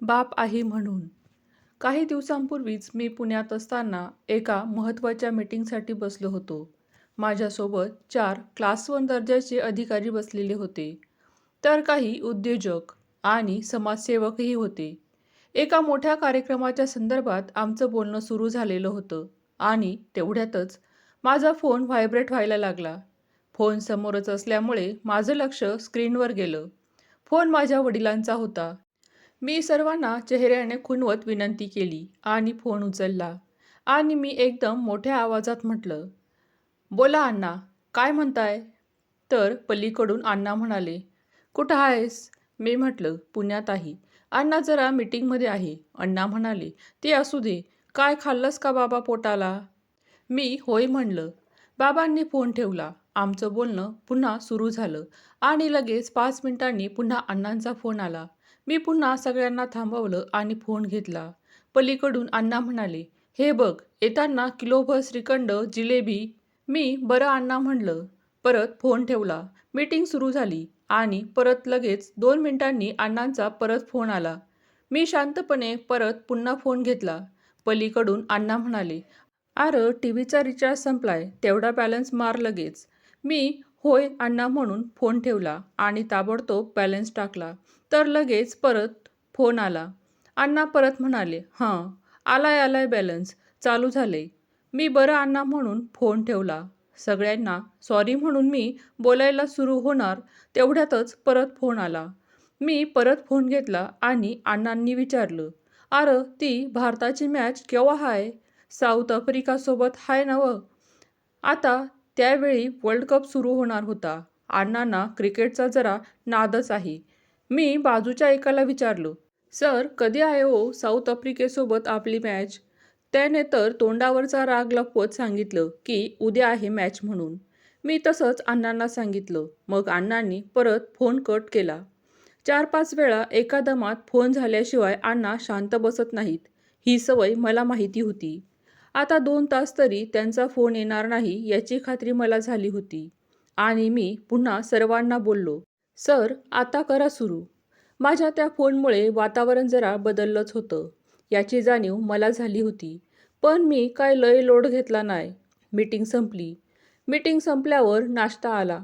बाप आहे म्हणून. काही दिवसांपूर्वीच मी पुण्यात असताना एका महत्त्वाच्या मीटिंगसाठी बसलो होतो. माझ्यासोबत चार क्लास वन दर्जाचे अधिकारी बसलेले होते. तर काही उद्योजक आणि समाजसेवकही होते. एका मोठ्या कार्यक्रमाच्या संदर्भात आमचं बोलणं सुरू झालेलं होतं आणि तेवढ्यातच माझा फोन व्हायब्रेट व्हायला लागला. फोन समोरच असल्यामुळे माझं लक्ष स्क्रीनवर गेलं. फोन माझ्या वडिलांचा होता. मी सर्वांना चेहऱ्याने खुणवत विनंती केली आणि फोन उचलला आणि मी एकदम मोठ्या आवाजात म्हटलं बोला अण्णा काय म्हणताय? तर पलीकडून अण्णा म्हणाले कुठं आहेस? मी म्हटलं पुण्यात आहे. अण्णा जरा मीटिंगमध्ये आहे. अण्णा म्हणाले ते असू दे. काय खाल्लंस का बाबा पोटाला? मी होय म्हणलं. बाबांनी फोन ठेवला. आमचं बोलणं पुन्हा सुरू झालं आणि लगेच पाच मिनिटांनी पुन्हा अण्णांचा फोन आला. मी पुन्हा सगळ्यांना थांबवलं आणि फोन घेतला. पलीकडून अण्णा म्हणाले हे बघ येताना किलोभर श्रीखंड जिलेबी मी बरं अण्णा म्हणलं परत फोन ठेवला. मीटिंग सुरू झाली आणि परत लगेच दोन मिनिटांनी अण्णांचा परत फोन आला. मी शांतपणे परत पुन्हा फोन घेतला. पलीकडून अण्णा म्हणाले अरे टी व्हीचा रिचार्ज संपलाय. तेवढा बॅलन्स मार लगेच. मी होय अण्णा म्हणून फोन ठेवला आणि ताबडतोब बॅलन्स टाकला. तर लगेच परत फोन आला. अण्णा परत म्हणाले हां आलाय आलाय बॅलन्स चालू झाले मी बरं अण्णा म्हणून फोन ठेवला. सगळ्यांना सॉरी म्हणून मी बोलायला सुरू होणार. तेवढ्यातच परत फोन आला. मी परत फोन घेतला आणि अण्णांनी विचारलं अरे ती भारताची मॅच केव्हा हाय? साऊथ आफ्रिकासोबत हाय नवं आता त्यावेळी वर्ल्ड कप सुरू होणार होता. अण्णांना क्रिकेटचा जरा नादच आहे. मी बाजूच्या एकाला विचारलो सर कधी आहे हो साऊथ आफ्रिकेसोबत आपली मॅच त्याने तर तोंडावरचा राग लपवत सांगितलं की उद्या आहे मॅच म्हणून. मी तसंच अण्णांना सांगितलं. मग अण्णांनी परत फोन कट केला. चार पाच वेळा एका दमात फोन झाल्याशिवाय अण्णा शांत बसत नाहीत. ही सवय मला माहिती होती. आता दोन तास तरी त्यांचा फोन येणार नाही याची खात्री मला झाली होती. आणि मी पुन्हा सर्वांना बोललो सर आता करा सुरू. माझ्या त्या फोनमुळे वातावरण जरा बदललंच होतं. याची जाणीव मला झाली होती. पण मी काय लय लोड घेतला नाही. मीटिंग संपली. मीटिंग संपल्यावर नाश्ता आला.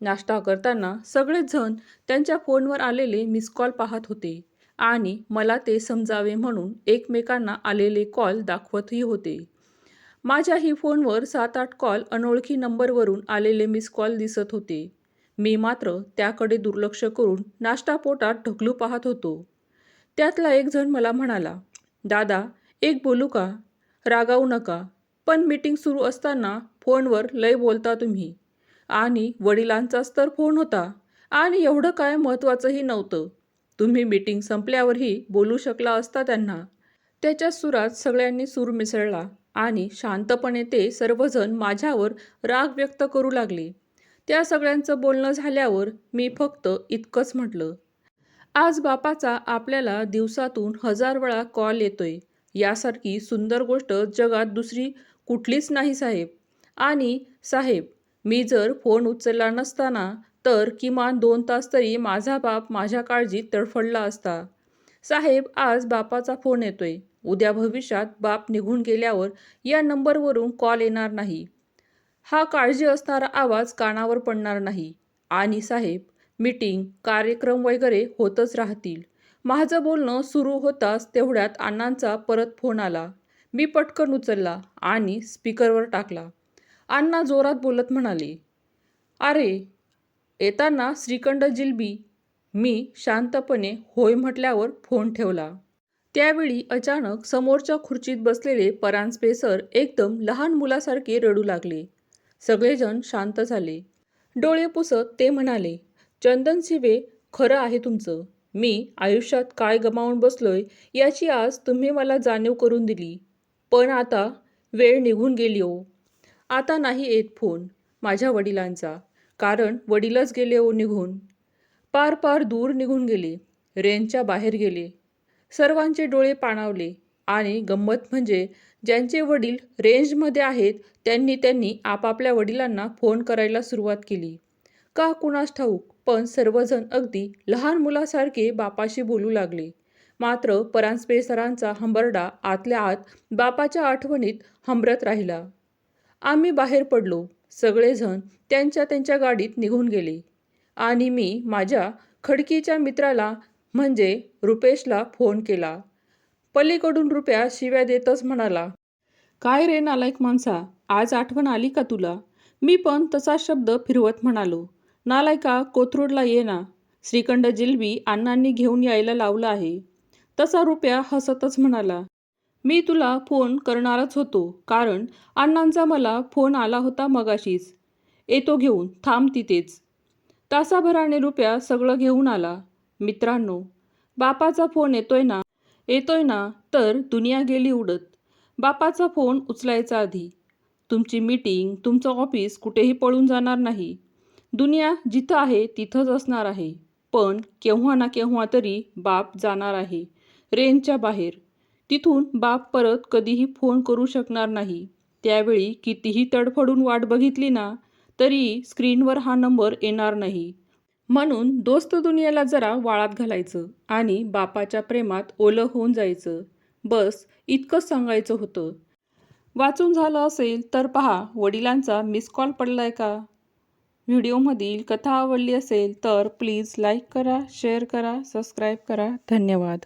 नाश्ता करताना सगळेच जण त्यांच्या फोनवर आलेले मिस कॉल पाहत होते. आणि मला ते समजावे म्हणून एकमेकांना आलेले कॉल दाखवतही होते. माझ्याही फोनवर सात आठ कॉल अनोळखी नंबरवरून आलेले मिस कॉल दिसत होते. मी मात्र त्याकडे दुर्लक्ष करून नाश्ता पोटात ढकलू पाहत होतो. त्यातला एक जण मला म्हणाला दादा एक बोलू का? रागावू नका. पण मीटिंग सुरू असताना फोनवर लय बोलता तुम्ही. आणि वडिलांचाच तर फोन होता. आणि एवढं काय महत्त्वाचंही नव्हतं. तुम्ही मीटिंग संपल्यावरही बोलू शकला असता त्यांना. त्याच्या सुरात सगळ्यांनी सूर मिसळला आणि शांतपणे ते सर्वजण माझ्यावर राग व्यक्त करू लागले. त्या सगळ्यांचं बोलणं झाल्यावर मी फक्त इतकंच म्हटलं. आज बापाचा आपल्याला दिवसातून हजार वेळा कॉल येतोय. यासारखी सुंदर गोष्ट जगात दुसरी कुठलीच नाही साहेब. आणि साहेब मी जर फोन उचलला नसताना तर किमान दोन तास तरी माझा बाप माझ्या काळजीत तडफडला असता. साहेब आज बापाचा फोन येतोय. उद्या भविष्यात बाप निघून गेल्यावर या नंबरवरून कॉल येणार नाही. हा काळजी असणारा आवाज कानावर पडणार नाही. आणि साहेब मीटिंग कार्यक्रम वगैरे होतच राहतील. माझं बोलणं सुरू होताच तेवढ्यात अण्णांचा परत फोन आला. मी पटकन उचलला आणि स्पीकरवर टाकला. अण्णा जोरात बोलत म्हणाले अरे येताना श्रीखंड जिलबी मी शांतपणे होय म्हटल्यावर फोन ठेवला. त्यावेळी अचानक समोरच्या खुर्चीत बसलेले परांजपे सर एकदम लहान मुलासारखे रडू लागले. सगळेजण शांत झाले. डोळे पुसत ते म्हणाले चंदन शिवे खरं आहे तुमचं. मी आयुष्यात काय गमावून बसलोय याची आज तुम्ही मला जाणीव करून दिली. पण आता वेळ निघून गेली हो. आता नाही येत फोन. माझ्या वडिलांचा. कारण वडीलच गेले ओ निघून. पार पार दूर निघून गेले. रेंजच्या बाहेर गेले. सर्वांचे डोळे पाणावले आणि गंमत म्हणजे ज्यांचे वडील रेंजमध्ये आहेत त्यांनी त्यांनी आपापल्या वडिलांना फोन करायला सुरुवात केली. का कुणास ठाऊक पण सर्वजण अगदी लहान मुलासारखे बापाशी बोलू लागले. मात्र परांजपे सरांचा हंबरडा आतल्या आत बापाच्या आठवणीत हंबरत राहिला. आम्ही बाहेर पडलो. सगळेजण त्यांच्या त्यांच्या गाडीत निघून गेले. आणि मी माझ्या खडकीच्या मित्राला म्हणजे रुपेशला फोन केला. पलीकडून रुपया शिव्या देतच म्हणाला काय रे नालायक माणसा आज आठवण आली का तुला? मी पण तसा शब्द फिरवत म्हणालो नालायका कोथरूडला ये ना. श्रीखंड जिलबी अण्णांनी घेऊन यायला लावलं आहे. तसा रुपया हसतच म्हणाला मी तुला फोन करणारच होतो कारण अण्णांचा मला फोन आला होता मगाशीच. येतो घेऊन थांब तिथेच. तासाभराने रुपया सगळं घेऊन आला. मित्रांनो बापाचा फोन येतोय ना? येतोय ना तर दुनिया गेली उडत. बापाचा फोन उचलायचा आधी. तुमची मीटिंग तुमचं ऑफिस कुठेही पळून जाणार नाही. दुनिया जिथं आहे तिथंच असणार आहे. पण केव्हा ना केव्हा तरी बाप जाणार आहे. रेंजच्या बाहेर. तिथून बाप परत कधीही फोन करू शकणार नाही. त्यावेळी कितीही तडफडून वाट बघितली ना तरी स्क्रीनवर हा नंबर येणार नाही. म्हणून दोस्त दुनियेला जरा वाळात घालायचं आणि बापाच्या प्रेमात ओलं होऊन जायचं. बस इतकंच सांगायचं होतं. वाचून झालं असेल तर पहा वडिलांचा मिस कॉल पडलाय का? व्हिडिओमधील कथा आवडली असेल तर प्लीज लाईक करा शेअर करा सबस्क्राईब करा. धन्यवाद.